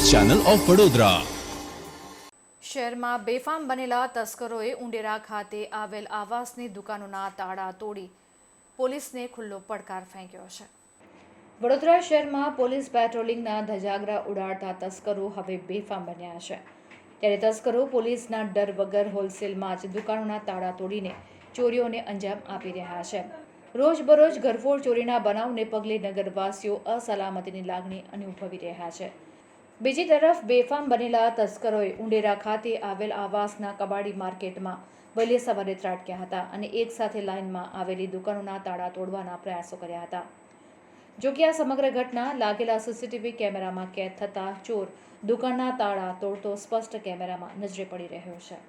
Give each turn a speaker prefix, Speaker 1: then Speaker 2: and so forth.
Speaker 1: Channel of Vadodara.
Speaker 2: શહેરમાં બેફામ બનેલા તસ્કરોએ ઉંડેરા ખાતે આવેલ આવાસની દુકાનોના તાળા તોડી. પોલીસને ખુલ્લો પડકાર ફેંક્યો છે. વડોદરા શહેરમાં પોલીસ પેટ્રોલિંગના ધજાગરા ઉડાડતા તસ્કરો હવે બેફામ બન્યા છે. ત્યારે તસ્કરો પોલીસના ડર વગર હોલસેલમાં જ દુકાનોના તાળા તોડીને ચોરીઓને અંજામ આપી રહ્યા છે. રોજબરોજ ઘરફોડ ચોરીના બનાવને પગલે નગરવાસીઓ અસલામતીની લાગણી અનુભવી રહ્યા છે. બીજી તરફ બેફામ બનેલા તસ્કરોએ ઉંડેરા ખાતે આવેલ આવાસના કબાડી માર્કેટમાં વહેલી સવારે ત્રાટક્યા હતા અને એક સાથે લાઇનમાં આવેલી દુકાનોના તાળા તોડવાના પ્રયાસો કર્યા હતા. જો કે આ સમગ્ર ઘટના લાગેલા સીસીટીવી કેમેરામાં કેદ થતા ચોર દુકાનના તાળા તોડતો સ્પષ્ટ કેમેરામાં નજરે પડી રહ્યો છે.